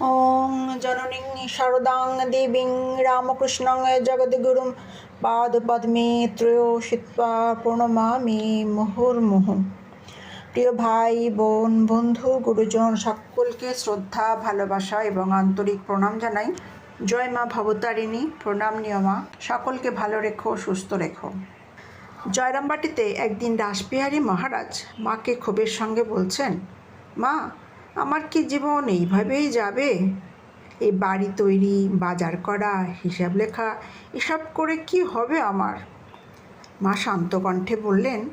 ওং জননী শারদাং দেবীং রামকৃষ্ণং জগদ্গুরুম পাদপদ্মে ত্রয়োষিত্বা প্রণমামি মুহুর্মুহু প্রিয় ভাই বোন, বন্ধু, গুরুজন, সকলকে শ্রদ্ধা, ভালোবাসা এবং আন্তরিক প্রণাম জানাই। জয় মা ভবতারিণী, প্রণাম নিয়মা সকলকে ভালো রেখো, সুস্থ রেখো। জয়রামবাটিতে একদিন রাসবিহারী মহারাজ মাকে ক্ষোভের সঙ্গে বলছেন, মা আমার কি জীবন এইভাবেই যাবে? এই বাড়ি তৈরি, বাজার করা, হিসাব লেখা, এসব করে কি হবে আমার? মা শান্ত কণ্ঠে বললেন,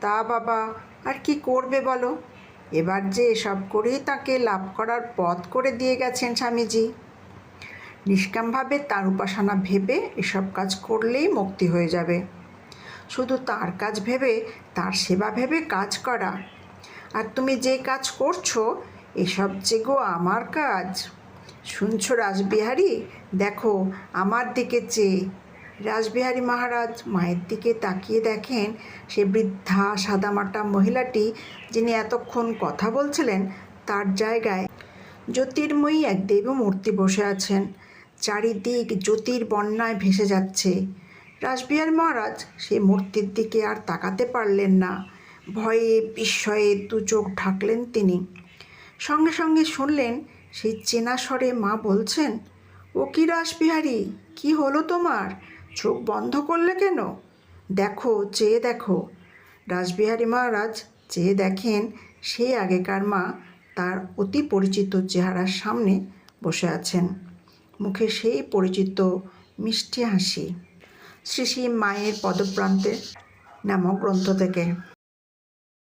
তা বাবা, আর কি করবে বলো? এবার যে এসব করেই তাকে লাভ করার পথ করে দিয়ে গেছেন স্বামীজি। নিষ্কামভাবে তার উপাসনা ভেবে এসব কাজ করলেই মুক্তি হয়ে যাবে। শুধু তার কাজ ভেবে, তার সেবা ভেবে কাজ করা। আর তুমি যে কাজ করছ এসব যে গো আমার কাজ। শুনছ রাসবিহারী? দেখো, আমার দিকে চেয়ে। রাসবিহারী মহারাজ মায়ের দিকে তাকিয়ে দেখেন সে বৃদ্ধা সাদামাটা মহিলাটি, যিনি এতক্ষণ কথা বলছিলেন, তার জায়গায় জ্যোতির্ময়ী এক দেবমূর্তি বসে আছেন। চারিদিক জ্যোতির বন্যায় ভেসে যাচ্ছে। রাসবিহার মহারাজ সেই মূর্তির দিকে আর তাকাতে পারলেন না। ভয়ে বিস্ময়ে দু চোখ ঢাকলেন তিনি। সঙ্গে সঙ্গে শুনলেন, সেই চেনা স্বরে মা বলছেন, ও কি রাসবিহারী? কি হলো তোমার? চোখ বন্ধ করলে কেন? দেখো, চেয়ে দেখো। রাসবিহারী মহারাজ চেয়ে দেখেন, সেই আগেকার মা তার অতি পরিচিত চেহারার সামনে বসে আছেন। মুখে সেই পরিচিত মিষ্টি হাসি। শ্রী শ্রী মায়ের পদপ্রান্তে নামক গ্রন্থ থেকে